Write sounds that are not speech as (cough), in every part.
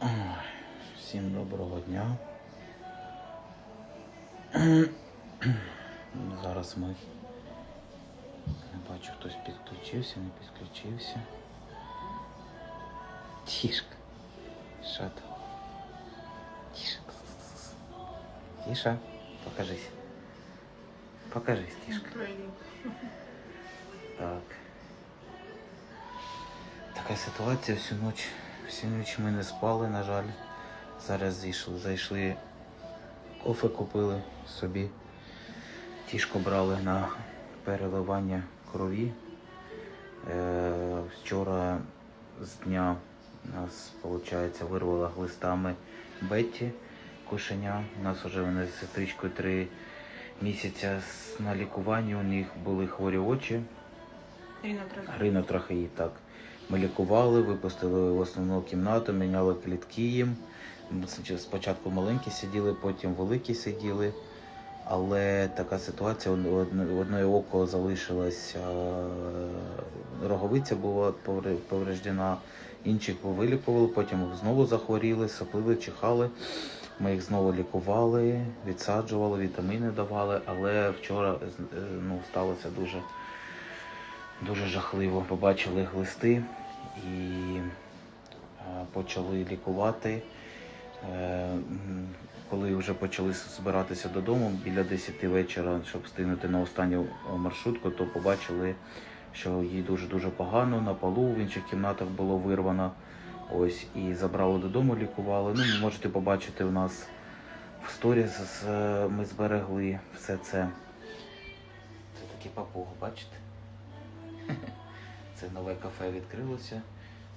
Ой, Всім доброго дня. (clears throat) Зараз ми не бачу, хтось підключився, не підключився. Тішка. Що там? Тіша. Тіша, покажись. Покажись, Тішка. Так. Така ситуація всю ніч. Всю ніч ми не спали, на жаль. Зараз зійшли, зайшли, кофе купили собі. Тішко брали на переливання крові. Е, вчора з дня нас, виходить, вирвала глистами Бетті кошеня. У нас вже вони з сестричкою три місяці на лікуванні. У них були хворі очі. Грина трохи так. Ми лікували, випустили в основну кімнату, міняли клітки їм. Спочатку маленькі сиділи, потім великі сиділи. Але така ситуація, одне- око залишилась, е, роговиця була повреждена, інших вилікували, потім знову захворіли, сопили, чихали. Ми їх знову лікували, відсаджували, вітаміни давали, але вчора е, ну, сталося дуже дуже жахливо. Побачили глисти і е, почали лікувати. Е, Коли вже почали збиратися додому біля 10 вечора, щоб встигнути на останню е, маршрутку, то побачили, що їй дуже-дуже погано на полу, в інших кімнатах було вирвано. Ось і забрали додому, лікували. Ну, можете побачити у нас в сторіс ми зберегли все це. Це такі папуги, бачите? Це нове кафе відкрилося.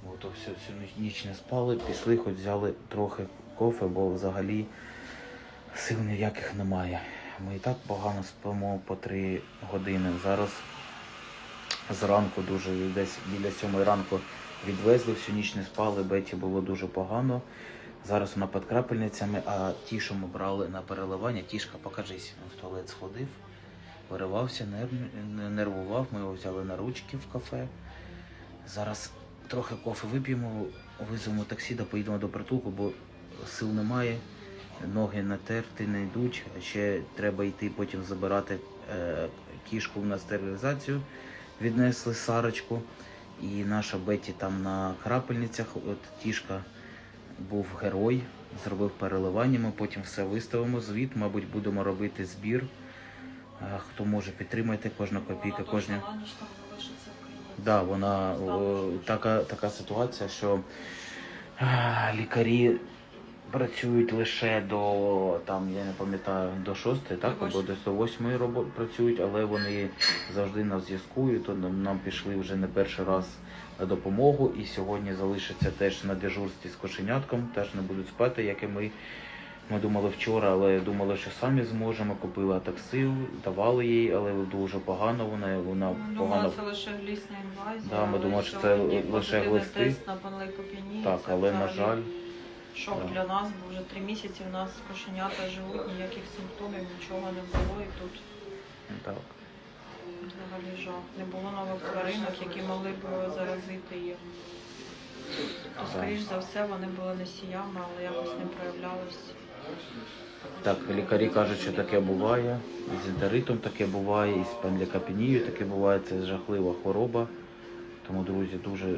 Ми то всю, всю ніч не спали, пішли, хоч взяли трохи кофе, бо взагалі сил ніяких немає. Ми і так погано спимо по три години. Зараз зранку дуже десь біля сьомої ранку відвезли, всю ніч не спали, Беті було дуже погано. Зараз вона під крапельницями, а тішу ми брали на переливання. Тішка, покажись, в туалет сходив, виривався, нерв- нервував. Ми його взяли на ручки в кафе. Зараз трохи кофе вип'ємо, визовемо таксі та поїдемо до притулку, бо сил немає, ноги натерти не йдуть. Ще треба йти потім забирати е, кішку на стерилізацію. Віднесли Сарочку. І наша Беті там на крапельницях. От тішка був герой, зробив переливання. Ми потім все виставимо. Звіт, мабуть, будемо робити збір. Хто може, підтримайте кожна копійка, кожна. Да, вона о, така, така ситуація, що а, лікарі працюють лише до там, я не пам'ятаю, до 6, так, або до 8 робо- працюють, але вони завжди на зв'язку, і то нам, нам пішли вже не перший раз на допомогу. І сьогодні залишаться теж на дежурстві з кошенятком, теж не будуть спати, як і ми. Ми думали вчора, але думали, що самі зможемо. Купила такси, давали їй, але дуже погано вона, вона погано це лише глісна інвазія. Да, ми думали, що це лише глисти. тест на панлейкопенію. Так, Це але на жаль, Шок да. для нас, бо вже три місяці в нас кошенята живуть, ніяких симптомів, нічого не було і тут так. взагалі жах. Не було нових тваринок, які могли б заразити їх. То, скоріш за все, вони були носіями, але якось не проявлялись. Так, лікарі кажуть, що таке буває. І з інтеритом таке буває, і з панлікапенією таке буває. Це жахлива хвороба. Тому, друзі, дуже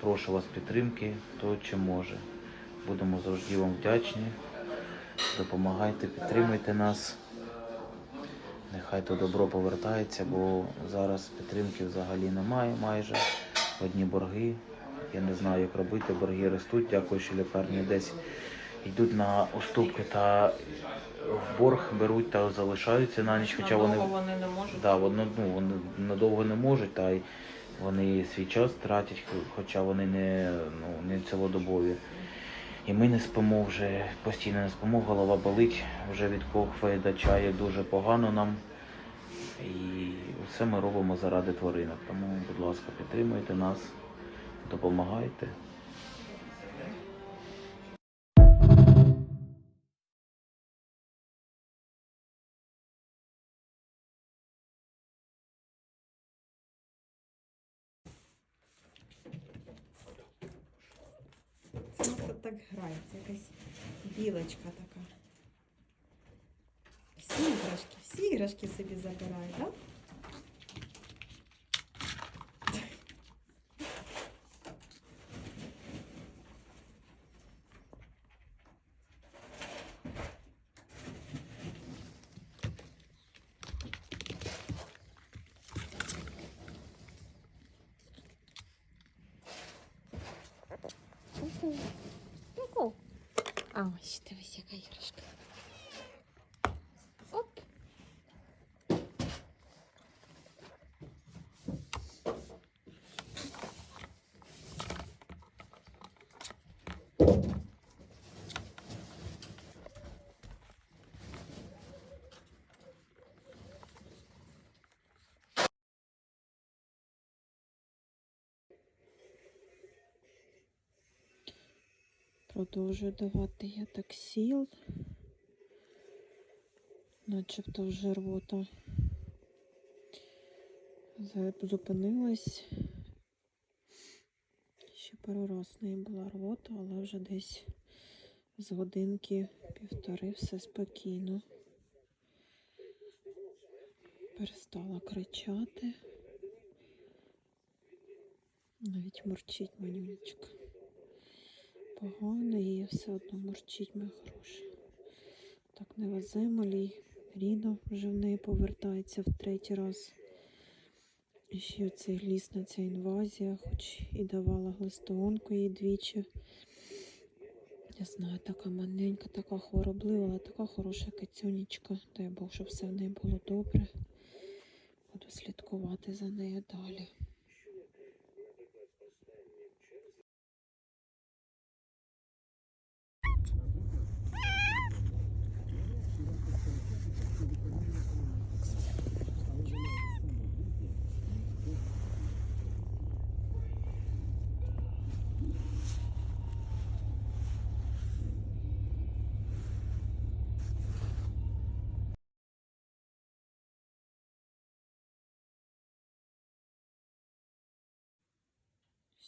прошу вас підтримки, хто чим може. Будемо завжди вам вдячні. Допомагайте, підтримуйте нас. Нехай то добро повертається, бо зараз підтримки взагалі немає майже. Одні борги. Я не знаю, як робити. Борги ростуть. Дякую, що лікарні десь йдуть на уступки та в борг беруть та залишаються на ніч, хоча вони, Надовго вони не можуть. да, вони, ну, вони надовго не можуть, та й вони свій час тратять, хоча вони не, ну, не цілодобові. І ми не спимо вже, постійно не спимо, голова болить вже від кофе до чаю дуже погано нам. І все ми робимо заради тваринок. Тому, будь ласка, підтримуйте нас, допомагайте. так грається, якась білочка така. Всі іграшки, всі іграшки собі забирає, так? Ку-ку. А ось дивись, яка іграшка. Продовжую давати я так сіл. Начебто вже рвота зупинилась. Ще пару раз неї була рвота, але вже десь з годинки півтори все спокійно. Перестала кричати. Навіть мурчить манюнечка погано, її все одно мурчить моя хороша. Так невозимо лій. Ріно вже в неї повертається в третій раз. І ще цей глісна ця інвазія, хоч і давала глистогонку їй двічі. Я знаю, така маленька, така хвороблива, але така хороша кицюнечка. Дай Бог, щоб все в неї було добре. Буду слідкувати за нею далі.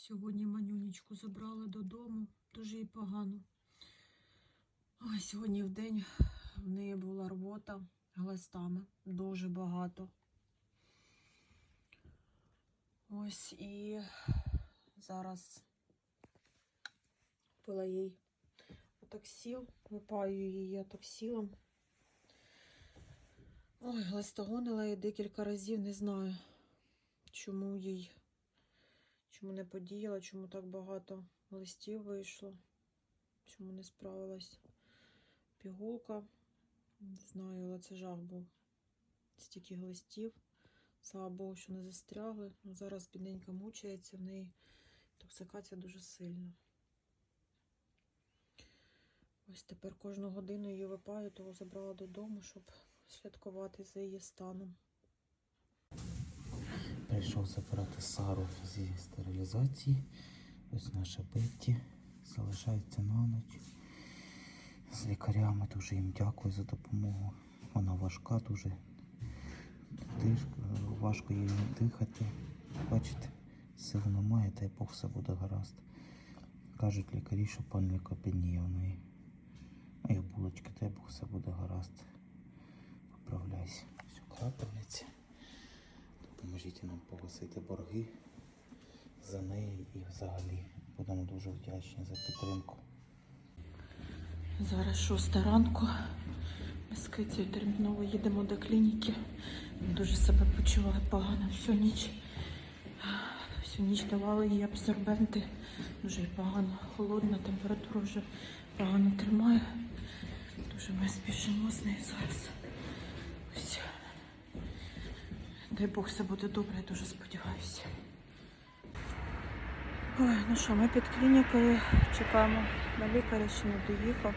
Сьогодні манюнечку забрали додому, дуже їй погано. Ой, сьогодні в день в неї була рвота глистами, дуже багато. Ось і зараз пила їй отоксіл, випаю її отоксілом. Ой, глистогонила її декілька разів, не знаю, чому їй Чому не подіяла, чому так багато листів вийшло, чому не справилась пігулка. Не знаю, але це жах був. Стільки листів. Слава Богу, що не застрягли. Ну, зараз бідненька мучається, в неї токсикація дуже сильна. Ось тепер кожну годину її випаю, того забрала додому, щоб слідкувати за її станом. Прийшов забирати Сару зі стерилізації. Ось наша Бетті залишається на ніч. З лікарями дуже їм дякую за допомогу. Вона важка, дуже Диш- важко їй дихати. Бачите, сил немає, дай Бог все буде гаразд. Кажуть лікарі, що панлікопенія в неї. А я булочки, дай Бог все буде гаразд. Поправляйся. Все, крапельниця. Допоможіть нам погасити борги за неї і взагалі. Будемо дуже вдячні за підтримку. Зараз шоста ранку. Ми з кицею терміново їдемо до клініки. Дуже себе почуває погано всю ніч. Всю ніч давали їй абсорбенти. Дуже погано, холодна, температура вже погано тримає. Дуже ми спішимо з нею зараз. Ось. Дай Бог все буде добре, я дуже сподіваюся. Ой, ну що, ми під клінікою чекаємо на лікаря, ще не доїхав.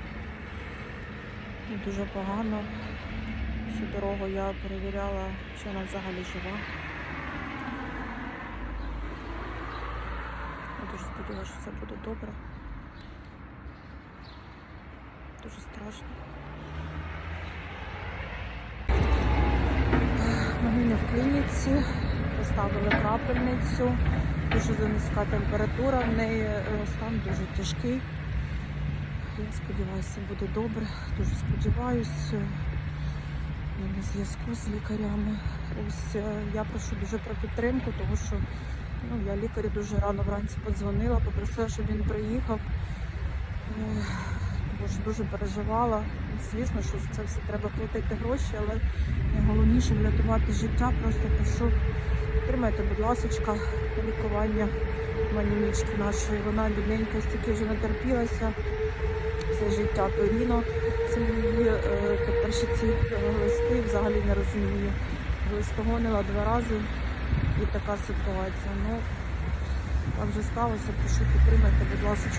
І Дуже погано. Всю дорогу я перевіряла, що вона взагалі жива. Я дуже сподіваюся, що все буде добре. Дуже страшно. Не в клініці, поставили крапельницю, дуже низька температура, в неї е, стан дуже тяжкий. Я сподіваюся, буде добре. Дуже сподіваюся. Я на зв'язку з лікарями. Ось е, я прошу дуже про підтримку, тому що ну, я лікарю дуже рано вранці подзвонила, попросила, щоб він приїхав. Е, дуже переживала. Звісно, що за це все треба платити гроші, але найголовніше врятувати життя. Просто прошу підтримайте, будь ласка, лікування манімічки нашої. Вона бідненька стільки вже натерпілася все життя Торіно. Це її, по-перше, ці е, листи взагалі не розумію. Листогонила два рази і така ситуація. Ну, так вже сталося, прошу підтримайте, будь ласка.